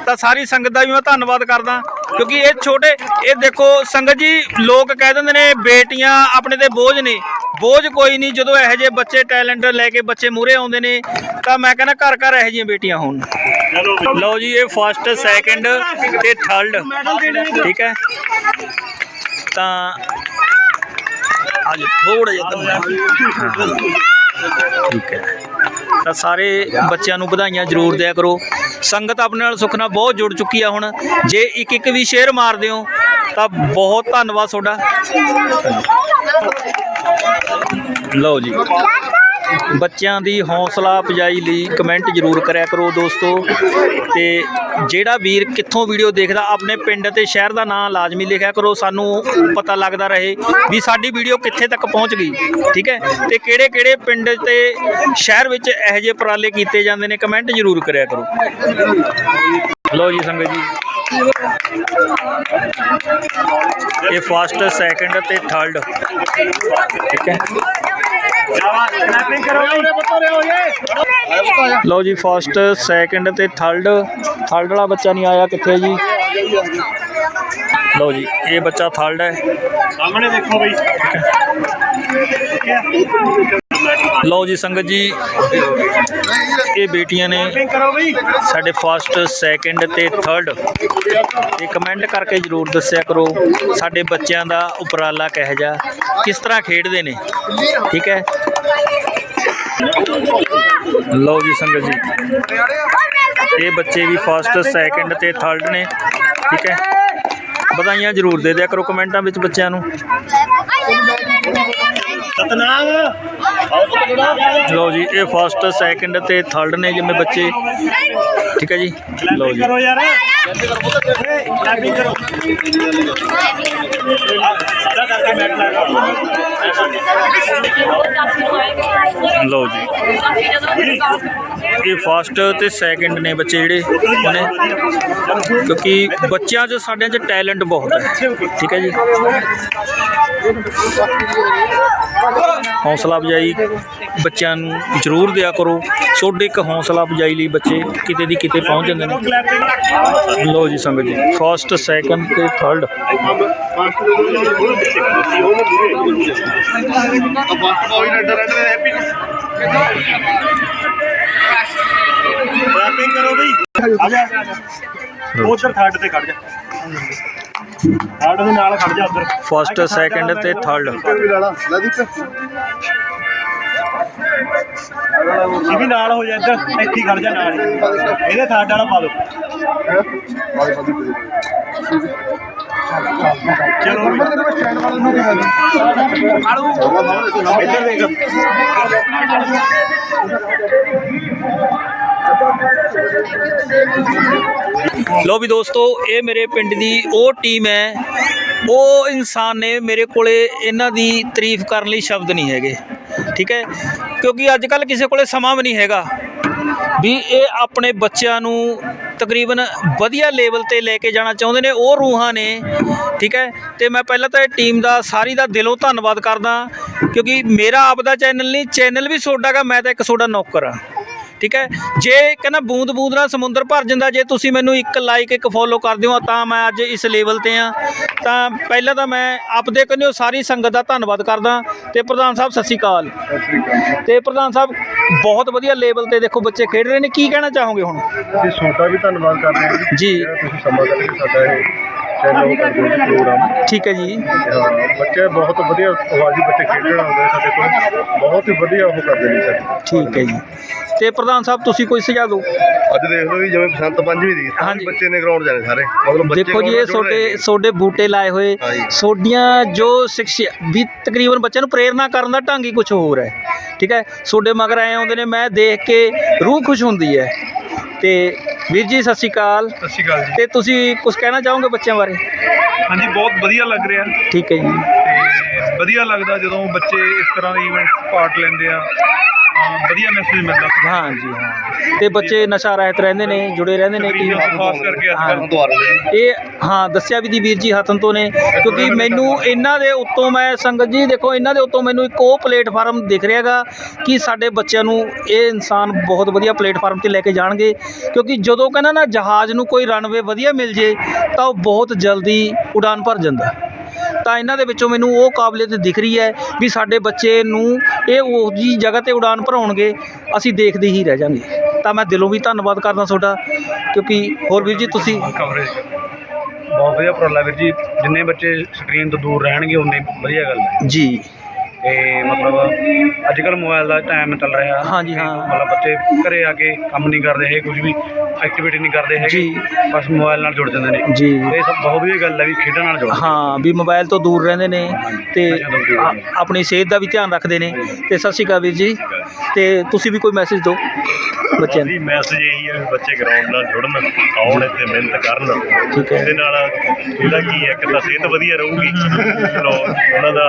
ਤਾਂ ਸਾਰੀ ਸੰਗਤ ਦਾ ਵੀ ਮੈਂ ਧੰਨਵਾਦ ਕਰਦਾ ਕਿਉਂਕਿ ਇਹ ਛੋਟੇ ਇਹ ਦੇਖੋ ਸੰਗਤ ਜੀ ਲੋਕ ਕਹਿ ਦਿੰਦੇ ਨੇ ਬੇਟੀਆਂ ਆਪਣੇ ਤੇ ਬੋਝ ਨੇ। ਬੋਝ ਕੋਈ ਨਹੀਂ, ਜਦੋਂ ਇਹੋ ਜਿਹੇ ਬੱਚੇ ਟੈਲੈਂਟ ਲੈ ਕੇ ਬੱਚੇ ਮੂਹਰੇ ਆਉਂਦੇ ਨੇ, ਤਾਂ ਮੈਂ ਕਹਿੰਦਾ ਘਰ ਘਰ ਇਹੋ ਜਿਹੀਆਂ ਬੇਟੀਆਂ ਹੋਣ। ਲਓ ਜੀ, ਇਹ ਫਸਟ ਸੈਕਿੰਡ ਤੇ ਥਰਡ ਠੀਕ ਹੈ? ਤਾਂ ਅੱਜ ਥੋੜਾ ਜਿਹਾ ਤਾਂ ਠੀਕ ਹੈ। ਤਾਂ ਸਾਰੇ ਬੱਚਿਆਂ ਨੂੰ ਵਧਾਈਆਂ ਜ਼ਰੂਰ ਦਿਆ ਕਰੋ। ਸੰਗਤ ਆਪਣੇ ਨਾਲ ਸੁੱਖ ਨਾਲ ਬਹੁਤ ਜੁੜ ਚੁੱਕੀ ਆ ਹੁਣ। ਜੇ ਇੱਕ ਇੱਕ ਵੀ ਸ਼ੇਅਰ ਮਾਰ ਦਿਓ ਤਾਂ ਬਹੁਤ ਧੰਨਵਾਦ ਤੁਹਾਡਾ। ਲਓ ਜੀ। ਬੱਚਿਆਂ ਦੀ ਹੌਸਲਾ ਅਫਜਾਈ ਲਈ ਕਮੈਂਟ ਜ਼ਰੂਰ ਕਰਿਆ ਕਰੋ ਦੋਸਤੋ। ਤੇ ਜਿਹੜਾ ਵੀਰ ਕਿੱਥੋਂ ਵੀਡੀਓ ਦੇਖਦਾ, ਆਪਣੇ ਪਿੰਡ ਤੇ ਸ਼ਹਿਰ ਦਾ ਨਾਮ ਲਾਜ਼ਮੀ ਲਿਖਿਆ ਕਰੋ, ਸਾਨੂੰ ਪਤਾ ਲੱਗਦਾ ਰਹੇ ਵੀ ਸਾਡੀ ਵੀਡੀਓ ਕਿੱਥੇ ਤੱਕ ਪਹੁੰਚ ਗਈ, ਠੀਕ ਹੈ? ਤੇ ਕਿਹੜੇ ਕਿਹੜੇ ਪਿੰਡ ਤੇ ਸ਼ਹਿਰ ਵਿੱਚ ਇਹੋ ਜਿਹੇ ਉਪਰਾਲੇ ਕੀਤੇ ਜਾਂਦੇ ਨੇ, ਕਮੈਂਟ ਜ਼ਰੂਰ ਕਰਿਆ ਕਰੋ। ਲਓ ਜੀ ਸੰਗਤ ਜੀ। ਇਹ ਫਸਟ ਸੈਕੰਡ ਤੇ ਥਰਡ ਠੀਕ ਹੈ। ਲਓ ਜੀ ਫਸਟ ਸੈਕੰਡ ਤੇ ਥਰਡ ਥਰਡ ਵਾਲਾ ਬੱਚਾ ਨਹੀਂ ਆਇਆ ਕਿੱਥੇ ਜੀ? ਲਓ ਜੀ ਇਹ ਬੱਚਾ ਥਰਡ ਹੈ। ਸਾਹਮਣੇ ਦੇਖੋ ਬਈ। ਲਓ ਜੀ ਸੰਗਤ ਜੀ, ਇਹ ਬੇਟੀਆਂ ਨੇ ਸਾਡੇ ਫਸਟ ਸੈਕਿੰਡ ਤੇ ਥਰਡ ਇਹ ਕਮੈਂਟ ਕਰਕੇ ਜਰੂਰ ਦੱਸਿਆ ਕਰੋ। ਸਾਡੇ ਬੱਚਿਆਂ ਦਾ ਉਪਰਾਲਾ ਕਿਹੋ ਜਿਹਾ, ਕਿਸ ਤਰ੍ਹਾਂ ਖੇਡਦੇ ਨੇ? ਠੀਕ ਹੈ? ਲਓ ਜੀ ਸੰਗਤ ਜੀ, ਇਹ ਬੱਚੇ ਵੀ ਫਸਟ ਸੈਕਿੰਡ ਤੇ ਥਰਡ ਨੇ। ਠੀਕ ਹੈ? ਵਧਾਈਆਂ ਜਰੂਰ ਦੇ ਦਿਆ ਕਰੋ ਕਮੈਂਟਾਂ ਵਿੱਚ ਬੱਚਿਆਂ ਨੂੰ। ਸਤਨਾਮ। ਲਓ ਜੀ ਇਹ ਫਸਟ ਸੈਕੰਡ ਤੇ ਥਰਡ ਨੇ ਜਿਵੇਂ ਬੱਚੇ। ਠੀਕ ਹੈ ਜੀ? ਲਓ ਜੀ। ਕਰੋ ਯਾਰ। ਕਰੋ ਲਓ ਜੀ। ਇਹ ਫਸਟ ਤੇ ਸੈਕਿੰਡ ਨੇ ਬੱਚੇ ਜਿਹੜੇ ਨੇ ਕਿਉਂਕਿ ਬੱਚਿਆਂ 'ਚ ਸਾਡਿਆਂ 'ਚ ਟੈਲੈਂਟ ਬਹੁਤ ਹੈ। ਠੀਕ ਹੈ ਜੀ। ਹੌਸਲਾ ਅਫਜਾਈ ਬੱਚਿਆਂ ਨੂੰ ਜ਼ਰੂਰ ਦਿਆ ਕਰੋ। ਛੋਡੇ ਇੱਕ ਹੌਸਲਾ ਅਫਜਾਈ ਲਈ ਬੱਚੇ ਕਿਤੇ ਦੀ ਕਿਤੇ ਪਹੁੰਚ ਜਾਂਦੇ ਨੇ। ਕਲੈਪਿੰਗ ਲਓ ਜੀ ਸੰਗਤ ਜੀ ਫਸਟ ਸੈਕੰਡ ਤੇ ਥਰਡ ਕਲੈਪਿੰਗ ਕਰੋ ਬਈ ਆ ਜਾ ਉਧਰ ਥਰਡ ਤੇ ਖੜ ਜਾ ਥਰਡ ਦੇ ਨਾਲ ਖੜ ਜਾ ਉਧਰ ਫਸਟ ਸੈਕੰਡ ਤੇ ਥਰਡ ਇਹ ਵੀ ਨਾਲ ਹੋ ਜਾ ਇੱਧਰ। ਇੱਥੇ ਹੀ ਖੜ ਜਾ ਨਾਲ ਹੀ। ਇਹਦੇ ਥਰਡ ਵਾਲਾ ਪਾ ਲਓ ਚਲੋ ਆੜੂ ਇੱਧਰ ਦੇਖ। ਲੋ ਵੀ ਦੋਸਤੋ ਇਹ ਮੇਰੇ ਪਿੰਡ ਦੀ ਉਹ ਟੀਮ ਹੈ। ਉਹ ਇਨਸਾਨ ਨੇ ਮੇਰੇ ਕੋਲੇ ਇਹਨਾਂ ਦੀ ਤਾਰੀਫ ਕਰਨ ਲਈ ਸ਼ਬਦ ਨਹੀਂ ਹੈਗੇ। ਠੀਕ ਹੈ? ਕਿਉਂਕਿ ਅੱਜ ਕੱਲ ਕਿਸੇ ਕੋਲੇ ਸਮਾਂ ਵੀ ਨਹੀਂ ਹੈਗਾ। ਵੀ ਇਹ ਆਪਣੇ ਬੱਚਿਆਂ ਨੂੰ ਤਕਰੀਬਨ ਵਧੀਆ ਲੈਵਲ ਤੇ ਲੈ ਕੇ ਜਾਣਾ ਚਾਹੁੰਦੇ ਨੇ। ਉਹ ਰੂਹਾਂ ਨੇ, ਠੀਕ ਹੈ? ਤੇ ਮੈਂ ਪਹਿਲਾਂ ਤਾਂ ਇਹ ਟੀਮ ਦਾ, ਸਾਰੀ ਦਾ ਦਿਲੋਂ ਧੰਨਵਾਦ ਕਰਦਾ, ਕਿਉਂਕਿ ਮੇਰਾ ਆਪ ਦਾ ਚੈਨਲ ਨਹੀਂ ਚੈਨਲ ਵੀ ਤੁਹਾਡਾ ਗਾ, ਮੈਂ ਤਾਂ ਇੱਕ ਤੁਹਾਡਾ ਨੌਕਰ ਆ। ਠੀਕ ਹੈ? ਜੇ ਕਹਿੰਦਾ ਬੂੰਦ ਬੂੰਦ ਨਾਲ ਸਮੁੰਦਰ ਭਰ ਜਾਂਦਾ ਜੇ ਤੁਸੀਂ ਮੈਨੂੰ ਇੱਕ ਲਾਈਕ ਇੱਕ ਫੋਲੋ ਕਰ ਦਿਓ ਤਾਂ ਮੈਂ ਅੱਜ ਇਸ ਲੈਵਲ ਤੇ ਆ ਤਾਂ ਪਹਿਲਾਂ ਤਾਂ ਮੈਂ ਆਪਦੇ ਕੰਨਿਓ ਸਾਰੀ ਸੰਗਤ ਦਾ ਧੰਨਵਾਦ ਕਰਦਾ ਤੇ ਪ੍ਰਧਾਨ ਸਾਹਿਬ ਸਤਿ ਸ਼੍ਰੀ ਅਕਾਲ। ਤੇ ਪ੍ਰਧਾਨ ਸਾਹਿਬ ਬਹੁਤ ਵਧੀਆ ਲੈਵਲ ਤੇ ਦੇਖੋ ਬੱਚੇ ਖੇਡ ਰਹੇ ਨੇ। ਕੀ ਕਹਿਣਾ ਚਾਹੋਗੇ ਹੁਣ? ਜੀ ਛੋਟਾ ਵੀ ਧੰਨਵਾਦ ਕਰਦੇ ਹਾਂ ਜੀ। ਤੁਸੀਂ ਸਮਾਂ ਕੱਢ ਕੇ ਸਾਡਾ ਇਹ ਚੈਨਲ ਪ੍ਰੋਗਰਾਮ ਠੀਕ ਹੈ ਜੀ। ਬੱਚੇ ਬਹੁਤ ਵਧੀਆ ਆਵਾਜ਼ੀ ਬੱਚੇ ਖੇਡਣ ਆਉਂਦੇ ਨੇ ਸਾਡੇ ਕੋਲ। ਬਹੁਤ ਹੀ ਵਧੀਆ ਉਹ ਕਰਦੇ ਨੇ ਸਰ। ਠੀਕ ਹੈ ਜੀ। ਤੇ ਪ੍ਰਧਾਨ ਸਾਹਿਬ ਤੁਸੀਂ ਕੋਈ ਸੁਝਾਅ ਦਿਓ? ਅੱਜ ਦੇਖ ਲਓ ਵੀ ਜਿਵੇਂ ਬਸੰਤ ਪੰਚਮੀ ਦੀ ਸਾਰੇ ਹਾਂਜੀ। ਬੱਚੇ ਨੇ ਗਰਾਊਂਡ ਜਾਣੇ ਸਾਰੇ। ਮਤਲਬ ਬੱਚੇ ਦੇਖੋ ਜੀ ground ਇਹ ਨਾਲ ਜੁੜ ਰਹੇ ਤੁਹਾਡੇ ਨੇ। ਤੁਹਾਡੇ ਬੂਟੇ ਲਾਏ ਹੋਏ। ਹਾਂਜੀ। ਤੁਹਾਡੀਆਂ ਜੋ ਸਿੱਖਿਆ ਵੀ ਤਕਰੀਬਨ ਬੱਚਿਆਂ ਨੂੰ ਪ੍ਰੇਰਨਾ ਕਰਨ ਦਾ ਢੰਗ ਹੀ ਕੁਝ ਹੋਰ ਹੈ। ਠੀਕ ਹੈ? ਤੁਹਾਡੇ ਮਗਰ ਆਏ ਆਉਂਦੇ ਨੇ ਮੈਂ ਦੇਖ ਕੇ ਰੂਹ ਖੁਸ਼ ਹੁੰਦੀ ਹੈ। ਤੇ ਵੀਰ ਜੀ ਸਤਿ ਸ਼੍ਰੀ ਅਕਾਲ। ਸਤਿ ਸ਼੍ਰੀ ਅਕਾਲ ਜੀ। ਤੇ ਤੁਸੀਂ ਕੁਝ ਕਹਿਣਾ ਚਾਹੋਗੇ ਬੱਚਿਆਂ ਬਾਰੇ? ਹਾਂਜੀ ਬਹੁਤ ਵਧੀਆ ਲੱਗ ਰਿਹਾ। ਠੀਕ ਹੈ ਜੀ। ਤੇ ਵਧੀਆ ਲੱਗਦਾ ਜਦੋਂ ਬੱਚੇ ਇਸ ਤਰ੍ਹਾਂ ਦੇ ਇਵੈਂਟ ਪਾਰਟ ਲੈਂਦੇ ਆ। ਵਧੀਆ ਮੈਸੇਜ ਮਿਲਦਾ। ਹਾਂ ਜੀ ਹਾਂ। ਤੇ ਬੱਚੇ ਨਸ਼ਾ ਰਹਿਤ ਰਹਿੰਦੇ ਨੇ ਜੁੜੇ ਰਹਿੰਦੇ ਨੇ ਕਿ ਖਾਸ ਕਰਕੇ ਅੱਜ ਕੱਲ੍ਹ। ਹਾਂ। ਇਹ ਹਾਂ ਦੱਸਿਆ ਵੀ ਦੀ ਵੀਰ ਜੀ ਹਤਨ ਤੋਂ ਨੇ ਕਿਉਂਕਿ ਮੈਨੂੰ ਇਹਨਾਂ ਦੇ ਉੱਤੋਂ ਮੈਂ ਸੰਗਤ ਜੀ ਦੇਖੋ ਇਹਨਾਂ ਦੇ ਉੱਤੋਂ ਮੈਨੂੰ ਇੱਕ ਉਹ ਪਲੇਟਫਾਰਮ ਦਿਖ ਰਿਹਾਗਾ ਕਿ ਸਾਡੇ ਬੱਚਿਆਂ ਨੂੰ ਇਹ ਇਨਸਾਨ ਬਹੁਤ ਵਧੀਆ ਪਲੇਟਫਾਰਮ ਤੇ ਲੈ ਕੇ ਜਾਣਗੇ। ਕਿਉਂਕਿ ਜਦੋਂ ਕਹਿੰਦਾ ਨਾ ਜਹਾਜ਼ ਨੂੰ ਕੋਈ ਰਨਵੇ ਵਧੀਆ ਮਿਲ ਜੇ ਤਾਂ ਉਹ ਬਹੁਤ ਜਲਦੀ ਉਡਾਨ ਭਰ ਜਾਂਦਾ। ਤਾਂ ਇਹਨਾਂ ਦੇ ਵਿੱਚੋਂ ਮੈਨੂੰ ਉਹ ਕਾਬਲੀਅਤ ਦਿਖ ਰਹੀ ਹੈ ਵੀ ਸਾਡੇ ਬੱਚੇ ਨੂੰ ਇਹ ਉਹ ਜੀ ਜਗ੍ਹਾ ਤੇ ਉਡਾਨ ਭਰਾਉਣਗੇ ਅਸੀਂ ਦੇਖਦੇ ਹੀ ਰਹਿ ਜਾਾਂਗੇ। ਤਾਂ ਮੈਂ ਦਿਲੋਂ ਵੀ ਧੰਨਵਾਦ ਕਰਦਾ ਤੁਹਾਡਾ ਕਿਉਂਕਿ ਹੋਰ ਵੀਰ ਜੀ ਤੁਸੀਂ ਕਵਰੇਜ ਬਹੁਤ ਵਧੀਆ ਉਪਰਾਲਾ ਵੀਰ ਜੀ। ਜਿੰਨੇ ਬੱਚੇ ਸਕਰੀਨ ਤੋਂ ਦੂਰ ਰਹਿਣਗੇ ਉਨੇ ਵਧੀਆ ਗੱਲ ਹੈ। ਜੀ। ਤੇ ਮਤਲਬ ਅੱਜ ਕੱਲ ਮੋਬਾਈਲ ਦਾ ਟਾਈਮ ਚੱਲ ਰਿਹਾ। ਹਾਂਜੀ, ਹਾਂ। ਮਤਲਬ ਬੱਚੇ ਘਰੇ ਆ ਕੇ ਕੰਮ ਨਹੀਂ ਕਰਦੇ ਹੈ ਕੁਝ ਵੀ ਐਕਟੀਵਿਟੀ ਨਹੀਂ ਕਰਦੇ ਹੈਗੇ ਜੀ। ਬਸ ਮੋਬਾਈਲ ਨਾਲ ਜੁੜ ਜਾਂਦੇ ਨੇ। ਜੀ। ਇਹ ਸਭ ਬਹੁਤ ਵਧੀਆ ਗੱਲ ਹੈ ਵੀ ਖੇਡਾਂ ਨਾਲ ਜੁੜ ਹਾਂ ਵੀ ਮੋਬਾਈਲ ਤੋਂ ਦੂਰ ਰਹਿੰਦੇ ਨੇ ਤੇ ਆ-। ਆਪਣੀ ਸਿਹਤ ਦਾ ਵੀ ਧਿਆਨ ਰੱਖਦੇ ਨੇ। ਤੇ ਸਤਿ ਸ਼੍ਰੀ ਅਕਾਲ ਵੀਰ ਜੀ। ਤੇ ਤੁਸੀਂ ਵੀ ਕੋਈ ਮੈਸੇਜ ਦਿਓ। ਬੱਚਿਆਂ ਜੀ ਮੈਸੇਜ ਇਹੀ ਹੈ ਵੀ ਬੱਚੇ ਗਰਾਊਂਡ ਨਾਲ ਜੁੜਨ ਆਉਣ ਇੱਥੇ ਮਿਹਨਤ ਕਰਨ। ਠੀਕ ਹੈ। ਇਹਦੇ ਨਾਲ ਇਹਦਾ ਕੀ ਹੈ? ਕਿ ਤਾਂ ਸਿਹਤ ਵਧੀਆ ਰਹੂਗੀ। ਚਲੋ ਉਹਨਾਂ ਦਾ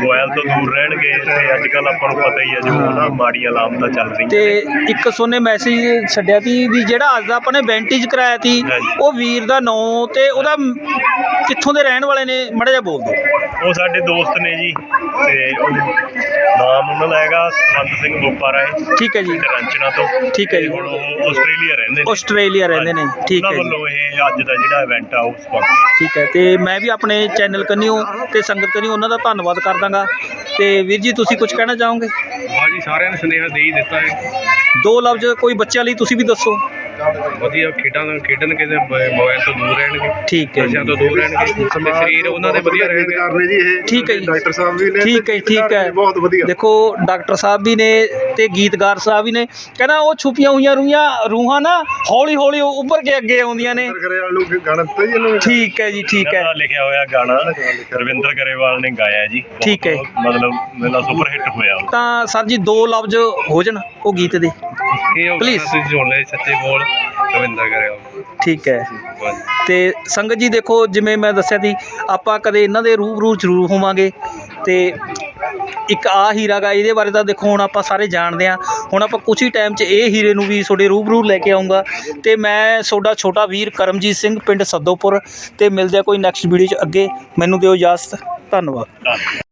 ਮੋਬਾਈਲ ਤੋਂ ਦੂਰ ਰਹਿਣਗੇ ਤੇ ਅੱਜ ਕੱਲ ਆਪਾਂ ਨੂੰ ਪਤਾ ਹੀ ਹੈ ਜੋ ਨਾ ਮਾੜੀਆਂ ਲਾਮਤਾਂ ਚੱਲ ਰਹੀਆਂ ਤੇ ਨੇ। ਇੱਕ ਸੋਨੇ ਮੈਸੇਜ ਛੱਡਿਆ ਤੀ ਵੀ ਜਿਹੜਾ ਅੱਜ ਦਾ ਆਪਾਂ ਨੇ ਵੈਂਟੇਜ ਕਰਾਇਆ ਹਾਂਜੀ। ਉਹ ਵੀਰ ਦਾ ਨਾਂ ਤੇ ਉਹਦਾ ਮ- ਕਿੱਥੋਂ ਦੇ ਰਹਿਣ ਵਾਲੇ ਨੇ? ਮੜਾ ਜਿਹਾ ਬੋਲ ਦਿਓ। ਉਹ ਸਾਡੇ ਦੋਸਤ ਨੇ ਜੀ ਤੇ ਉਹ ਨਾਮ ਉਹਨਾਂ ਦਾ ਹੈਗਾ ਸਵੰਤ ਸਿੰਘ ਬੋਪਾ ਰਾਏ ਠੀਕ ਹੈ ਜੀ। ਰੰਚਨਾ ਤੋਂ। ਠੀਕ ਹੈ ਜੀ। ਹੁਣ ਉਹ ਆਸਟ੍ਰੇਲੀਆ ਰਹਿੰਦੇ ਨੇ। ਆਸਟ੍ਰੇਲੀਆ ਰਹਿੰਦੇ ਨੇ। ਠੀਕ ਹੈ ਉਹਨਾਂ ਜੀ। ਵੱਲੋਂ ਇਹ ਅੱਜ ਦਾ ਜਿਹੜਾ ਇਵੈਂਟ ਆ ਉਹ ਸਪਾਂਸਰ ਠੀਕ ਹੈ। ਤੇ ਮੈਂ ਵੀ ਆਪਣੇ ਚੈਨਲ ਕੰਨਿਓ ਤੇ ਸੰਗਤ ਕੰਨਿਓ ਉਹਨਾਂ ਦਾ ਧੰਨਵਾਦ ਕਰਦਾਂਗਾ। ਤੇ ਵੀਰ ਜੀ ਤੁਸੀਂ ਕੁਝ ਕਹਿਣਾ ਚਾਹੋਗੇ? ਬਾਜੀ ਸਾਰਿਆਂ ਨੇ ਸੁਨੇਹਾ ਦੇ ਹੀ ਦਿੱਤਾ ਹੈ। ਦੋ ਲਫ਼ਜ਼ ਕੋਈ ਬੱਚਿਆਂ ਲਈ ਤੁਸੀਂ ਵੀ ਦੱਸੋ। ਵਧੀਆ ਖੇਡਾਂ ਨਾਲ ਖੇਡਣ ਕੇ ਮੋਬਾਈਲ ਤੋਂ ਦੂਰ ਰਹਿਣਗੇ। ਠੀਕ ਹੈ ਨਸ਼ਿਆਂ ਜੀ। ਤੋਂ ਦੂਰ ਰਹਿਣਗੇ ਤੇ ਸਰੀਰ ਉਹਨਾਂ ਦੇ ਵਧੀਆ ਰਹਿਣਗੇ। ਕਰਨੇ ਜੀ ਇਹ। ਠੀਕ ਹੈ ਜੀ। ਡਾਕਟਰ ਸਾਹਿਬ ਵੀ ਨੇ ਠੀਕ ਹੈ ਠੀਕ ਹੈ। ਬਹੁਤ ਵਧੀਆ। ਦੇਖੋ ਡਾਕਟਰ ਸਾਹਿਬ ਵੀ ਨੇ ਤੇ ਗੀਤਕਾਰ ਸਾਹਿਬ ਵੀ ਨੇ। ਕਹਿੰਦਾ ਉਹ ਛੁਪੀਆਂ ਹੋਈਆਂ ਰੂਹਾਂ ਰੂਹਾਂ ਨਾ ਹੌਲੀ ਹੌਲੀ ਉੱਭਰ ਕੇ ਅੱਗੇ ਆਉਂਦੀਆਂ ਨੇ। ਗਰੇਵਾਲ ਨੂੰ ਗਾਣਾ ਦਿੱਤਾ ਜੀ ਇਹਨੂੰ ਠੀਕ ਹੈ ਜੀ ਠੀਕ ਹੈ। ਇਹਨਾਂ ਦਾ ਲਿਖਿਆ ਹੋਇਆ ਗਾਣਾ। ਰਵਿੰਦਰ ਗਰੇਵਾਲ ਨੇ ਗਾਇਆ ਜੀ। ਠੀਕ ਹੈ। ਮਤਲਬ ਮੇਰਾ ਸੁਪਰ ਹਿੱਟ ਹੋਇਆ ਉਹ। ਤਾਂ ਸਰ ਜੀ ਦੋ ਲਫ਼ਜ਼ ਹੋ ਜਾਣ ਉਹ ਗੀਤ ਦੇ। ਇਹ Please. ਤੁਸੀਂ ਜੋੜ ਲੈ ਸੱਚੇ ਬੋਲ। ਰਵਿੰਦਰ ਠੀਕ ਹੈ। ਤੇ ਸੰਗਤ ਜੀ ਦੇਖੋ ਜਿਵੇਂ ਮੈਂ ਦੱਸਿਆ ਸੀ ਆਪਾਂ ਕਦੇ ਇਹਨਾਂ ਦੇ ਰੂਬਰੂ ਜ਼ਰੂਰ ਹੋਵਾਂਗੇ। ਤੇ ਇੱਕ ਆ ਹੀਰਾ ਗਾ ਇਹਦੇ ਬਾਰੇ ਤਾਂ ਦੇਖੋ ਹੁਣ ਆਪਾਂ ਸਾਰੇ ਜਾਣਦੇ ਆ ਹੁਣ ਆਪਾਂ ਕੁਝ ਹੀ ਟਾਈਮ 'ਚ ਇਹ ਹੀਰੇ ਨੂੰ ਵੀ ਤੁਹਾਡੇ ਰੂਬਰੂ ਲੈ ਕੇ ਆਉਂਗਾ। ਤੇ ਮੈਂ ਤੁਹਾਡਾ ਛੋਟਾ ਵੀਰ ਕਰਮਜੀਤ ਸਿੰਘ ਪਿੰਡ ਸੱਦੋਪੁਰ। ਤੇ ਮਿਲਦੇ ਆ ਕੋਈ ਨੈਕਸਟ ਵੀਡੀਓ 'ਚ ਅੱਗੇ। ਮੈਨੂੰ ਦਿਓ ਇਜਾਜ਼ਤ। ਧੰਨਵਾਦ।